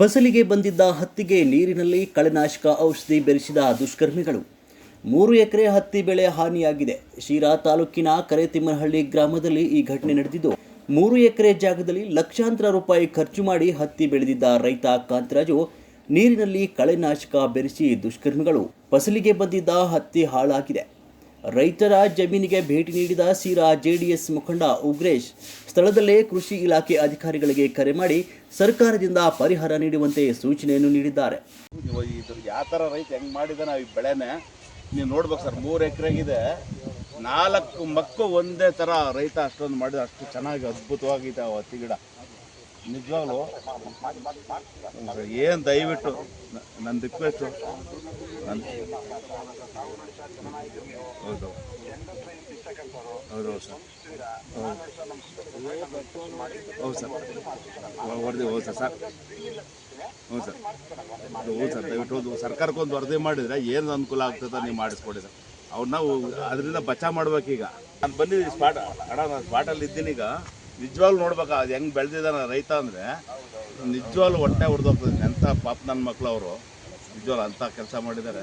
ಫಸಲಿಗೆ ಬಂದಿದ್ದ ಹತ್ತಿಗೆ ನೀರಿನಲ್ಲಿ ಕಳೆನಾಶಕ ಔಷಧಿ ಬೆರೆಸಿದ ದುಷ್ಕರ್ಮಿಗಳು. ಮೂರು ಎಕರೆ ಹತ್ತಿ ಬೆಳೆ ಹಾನಿಯಾಗಿದೆ. ಶಿರಾ ತಾಲೂಕಿನ ಕರೆತಿಮ್ಮನಹಳ್ಳಿ ಗ್ರಾಮದಲ್ಲಿ ಈ ಘಟನೆ ನಡೆದಿದ್ದು, ಮೂರು ಎಕರೆ ಜಾಗದಲ್ಲಿ ಲಕ್ಷಾಂತರ ರೂಪಾಯಿ ಖರ್ಚು ಮಾಡಿ ಹತ್ತಿ ಬೆಳೆದಿದ್ದ ರೈತ ಕಾಂತರಾಜು ನೀರಿನಲ್ಲಿ ಕಳೆನಾಶಕ ಬೆರೆಸಿ ದುಷ್ಕರ್ಮಿಗಳು. ಫಸಲಿಗೆ ಬಂದಿದ್ದ ಹತ್ತಿ ಹಾಳಾಗಿದೆ. ರೈತರ ಜಮೀನಿಗೆ ಭೇಟಿ ನೀಡಿದ ಸಿರಾ ಜೆಡಿಎಸ್ ಮುಖಂಡ ಉಗ್ರೇಶ್, ಸ್ಥಳದಲ್ಲೇ ಕೃಷಿ ಇಲಾಖೆ ಅಧಿಕಾರಿಗಳಿಗೆ ಕರೆ ಮಾಡಿ ಸರ್ಕಾರದಿಂದ ಪರಿಹಾರ ನೀಡುವಂತೆ ಸೂಚನೆಯನ್ನು ನೀಡಿದ್ದಾರೆ. ಯಾವ ಥರ ರೈತ ಹೆಂಗೆ ಮಾಡಿದಾನೆ ಈ ಬೆಳೆನೆ ನೀವು ನೋಡ್ಬೇಕು ಸರ್, ಮೂರು ಎಕರೆಗಿದೆ. ನಾಲ್ಕು ಮಕ್ಕಳು ಒಂದೇ ಥರ ರೈತ ಅಷ್ಟೊಂದು ಮಾಡಿದ, ಅಷ್ಟು ಚೆನ್ನಾಗಿ ಅದ್ಭುತವಾಗಿದೆ ಆ ಹತ್ತಿ ಗಿಡ. ನಿಜವಾಗ್ಲು? ಏನು ದಯವಿಟ್ಟು ನನ್ನ ರಿಕ್ವೆಸ್ಟು ನನ್ನ ಹೌದು. ಹೌದು ಸರ್ ಹೌದು. ಸರ್. ವರದಿ ಹೌದು ಸರ್. ಸರ್ ಹ್ಞೂ ಸರ್. ಹೌದು ಸರ್. ದಯವಿಟ್ಟು ಒಂದು ಸರ್ಕಾರಕ್ಕೊಂದು ವರದಿ ಮಾಡಿದರೆ ಏನು ಅನುಕೂಲ ಆಗ್ತದೆ ನೀವು ಮಾಡಿಸ್ಕೊಡಿ ಸರ್. ಅವ್ರನ್ನ ಅದರಿಂದ ಬಚಾವ್ ಮಾಡ್ಬೇಕೀಗ. ನಾನು ಬಂದಿದ್ದೀನಿ ಸ್ಪಾಟ್ ಅಡ ನಾನು ಸ್ಪಾಟಲ್ಲಿ ಇದ್ದೀನಿ ಈಗ. ನಿಜವಾಗ್ಲೂ ನೋಡ್ಬೇಕು, ಅದು ಹೆಂಗೆ ಬೆಳೆದಿದ್ದಾನೆ ರೈತ ಅಂದರೆ, ನಿಜವಾಗ್ಲೂ ಹೊಟ್ಟೆ ಹೊಡೆದೋಗ್ತದೆ ಎಂಥ ಪಾಪ ನನ್ನ ಮಕ್ಕಳು ಅವರು. ನಿಜವಾಗ್ಲು ಅಂಥ ಕೆಲಸ ಮಾಡಿದ್ದಾರೆ.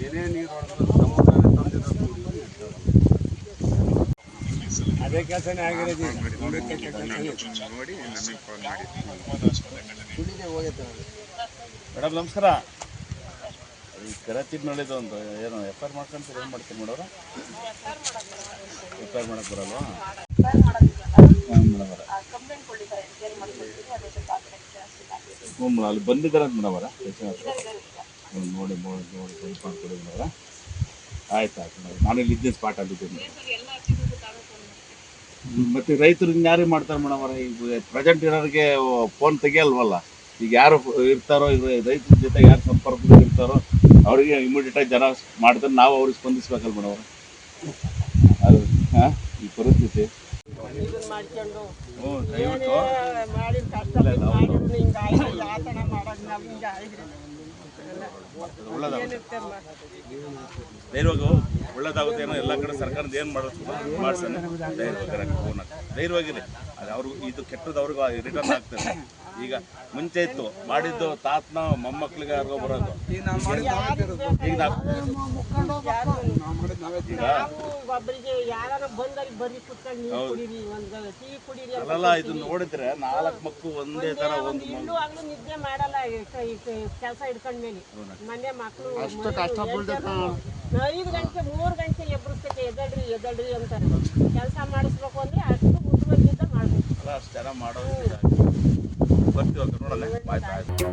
ಏನೇ ನೀರು ಹೊಡೆದ್ರು ಅದೇ ಕೆಲಸನೇ ಆಗಿರೋದು ಮೇಡಮ್ ನಮಸ್ಕಾರ. ಈ ಕರೆತಿದ್ ನಡೀತು ಒಂದು ಏನು ಎಫ್ ಐ ಆರ್ ಮಾಡ್ಕೊಂತೀರಿ ಏನು ಮಾಡ್ತೀರಿ ಮಾಡೋರು ಎಫ್ ಐ ಆರ್ ಮಾಡಕ್ಕೆ ಬರಲ್ವಾ ಹಾಂ ಮೇಡಮ್ ಅವರ ಹ್ಞೂ ಅಲ್ಲಿ ಬಂದಿದ್ದಾರೆ ಮೇಡಮ್ ಅವರ? ನೋಡಿ ನೋಡಿ ನೋಡಿ, ಸ್ವಲ್ಪ ಕೊಡಿ ಮೇಡಮ್ ಆಯ್ತು ಆಯ್ತು ಮೇಡಮ್. ನಾನು ಇಲ್ಲಿ ಇದ್ದೀನಿ ಸ್ಪಾಟ್ ಇದ್ದೀನಿ. ಮತ್ತೆ ರೈತರು ಇನ್ಯಾರಿಗೆ ಮಾಡ್ತಾರೆ ಮೇಡಮ್ ಅವರ? ಈಗ ಪ್ರೆಸೆಂಟ್ ಇರೋರಿಗೆ ಫೋನ್ ತೆಗಿಯಲ್ವಲ್ಲ? ಈಗ ಯಾರು ಇರ್ತಾರೋ ರೈತರ ಜೊತೆ ಯಾರು ಸಂಪರ್ಕ ಇರ್ತಾರೋ, ಅವರಿಗೆ ಇಮಿಡಿಯೇಟಾಗಿ ಜನ ಮಾಡ್ತಾರೆ. ನಾವು ಅವ್ರಿಗೆ ಸ್ಪಂದಿಸ್ಬೇಕಲ್ಲ ಮೇಡಮ್ ಅವರು. ಅದು, ಹಾಂ, ಈ ಪರಿಸ್ಥಿತಿ. ಇದನ್ನ ಮಾಡ್ಕೊಂಡು ಮಾಡಿದ ಕಷ್ಟ ಮಾಡಿದ್ರು ಯಾತನ ಮಾಡೋದು ನಾವು ಧೈರ್ಯವಾಗಿ. ಒಳ್ಳೇದಾಗುತ್ತೆ ಏನೋ ಎಲ್ಲ ಕಡೆ ಸರ್ಕಾರದ ಏನು ಮಾಡೋದು ಮಾಡ್ಸೋಣ ಧೈರ್ಯವಾಗಿ ಫೋನ್ ಧೈರ್ಯವಾಗಿರಿ. ಅದು ಅವ್ರಿಗೂ ಇದು ಕೆಟ್ಟದ್ದು ಅವ್ರಿಗೂ ರಿಟರ್ನ್ ಆಗ್ತದೆ. ಈಗ ಮುಂಚೆ ಇತ್ತು. ಮಾಡಿದ್ದು ತಾತನ ಮೊಮ್ಮಕ್ಳಿಗೆ ಯಾರಿಗೋ ಬರೋದು. ಈಗ ಅಲ್ಲಲ್ಲ ಇದು ನೋಡಿದ್ರೆ ನಾಲ್ಕು ಮಕ್ಕಳು ಒಂದೇ ತರ ಒಂದು ನಿದ್ದೆ ಮಾಡಲ್ಲ ಕೆಲಸ ಹಿಡ್ಕೊಂಡ್ಮೇಲೆ. ಮನೆ ಮಕ್ಕಳು ಐದು ಗಂಟೆ ಮೂರು ಗಂಟೆ ಎಬ್ಬರಿಸ್ತೈತೆ ಎದ್ದಡ್ರಿ ಎದ್ದಡ್ರಿ ಅಂತಾರೆ. ಕೆಲಸ ಮಾಡಿಸ್ಬೇಕು ಅಂದ್ರೆ ಅಷ್ಟು ಮುತುವರ್ಜಿಯಿಂದ ಮಾಡ್ಬೇಕು. ಅಲ್ಲ ಅಷ್ಟು ಜನ ಮಾಡೋದು ಬರ್ತೀವಿ ನೋಡೋಣ. ಆಯ್ತು ಆಯ್ತು.